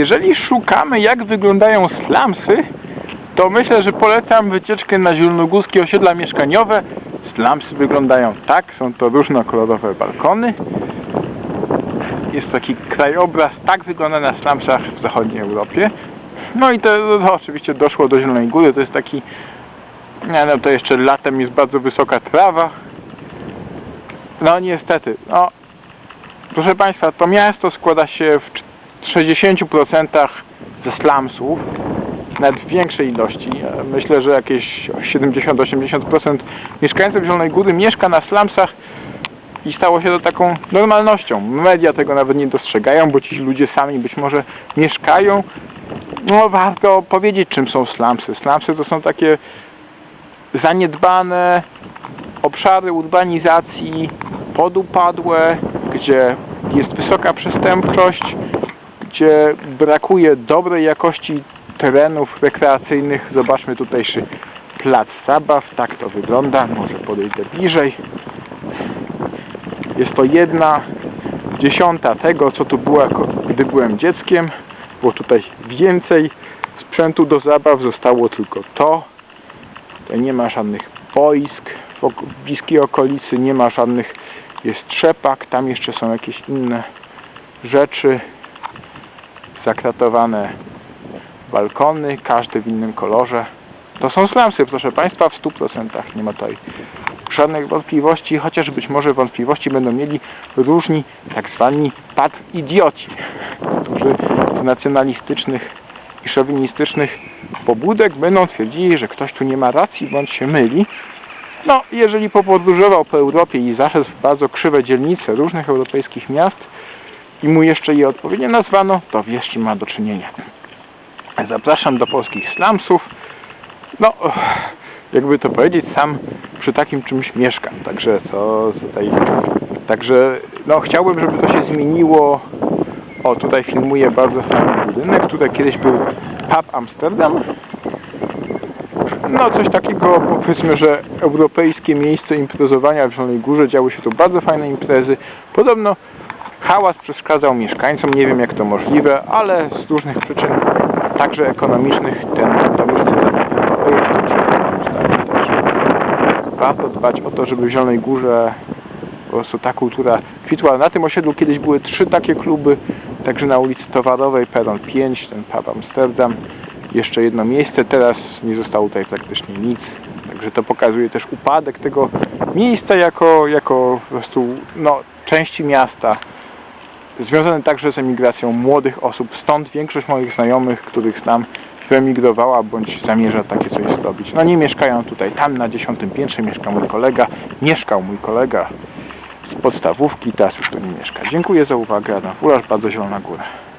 Jeżeli szukamy jak wyglądają slumsy, to myślę, że polecam wycieczkę na zielonogórskie osiedla mieszkaniowe. Slumsy wyglądają tak, są to różnokolorowe balkony. Jest taki krajobraz, tak wygląda na slumsach w zachodniej Europie. No i to, to oczywiście doszło do Zielonej Góry, to jest taki, no to jeszcze latem jest bardzo wysoka trawa. No niestety, no proszę Państwa, to miasto składa się w 60% ze slumsów, nawet w większej ilości. Myślę, że jakieś 70-80% mieszkańców Zielonej Góry mieszka na slumsach i stało się to taką normalnością. Media tego nawet nie dostrzegają, bo ci ludzie sami być może mieszkają. No warto powiedzieć, czym są slumsy. Slumsy to są takie zaniedbane obszary urbanizacji, podupadłe, gdzie jest wysoka przestępczość, gdzie brakuje dobrej jakości terenów rekreacyjnych. Zobaczmy tutejszy plac zabaw, tak to wygląda, może podejdę bliżej. Jest to jedna dziesiąta tego, co tu było, gdy byłem dzieckiem. Było tutaj więcej sprzętu do zabaw, zostało tylko to. Tutaj nie ma żadnych boisk w bliskiej okolicy, nie ma żadnych, jest trzepak, tam jeszcze są jakieś inne rzeczy, zakratowane balkony, każdy w innym kolorze. To są slumsy, proszę Państwa, w 100%. Nie ma tutaj żadnych wątpliwości, chociaż być może wątpliwości będą mieli różni tak zwani pat idioci, którzy z nacjonalistycznych i szowinistycznych pobudek będą twierdzili, że ktoś tu nie ma racji bądź się myli. No, jeżeli popodróżował po Europie i zaszedł w bardzo krzywe dzielnice różnych europejskich miast i mu jeszcze je odpowiednio nazwano, to wie z czym ma do czynienia. Zapraszam do polskich slumsów. No, jakby to powiedzieć, sam przy takim czymś mieszkam, także to tutaj, także no chciałbym, żeby to się zmieniło. O, tutaj filmuję bardzo fajny budynek, tutaj kiedyś był pub Amsterdam. No coś takiego, powiedzmy, że europejskie miejsce imprezowania w Zielonej Górze, działy się tu bardzo fajne imprezy. Podobno hałas przeszkadzał mieszkańcom, nie wiem jak to możliwe, ale z różnych przyczyn, także ekonomicznych, ten, ta ulica to jest dobrze ustawiona, także warto dbać o to, żeby w Zielonej Górze po prostu ta kultura kwitła. Na tym osiedlu kiedyś były trzy takie kluby, także na ulicy Towarowej, Peron 5, ten pub Amsterdam, jeszcze jedno miejsce, teraz nie zostało tutaj praktycznie nic. Także to pokazuje też upadek tego miejsca jako, jako po prostu no, części miasta. Związane także z emigracją młodych osób. Stąd większość moich znajomych, których znam, wyemigrowała bądź zamierza takie coś zrobić. No nie mieszkają tutaj. Tam na dziesiątym piętrze mieszka mój kolega. Mieszkał mój kolega z podstawówki, teraz już tu nie mieszka. Dziękuję za uwagę. Adam Furasz, bardzo Zielona Góra.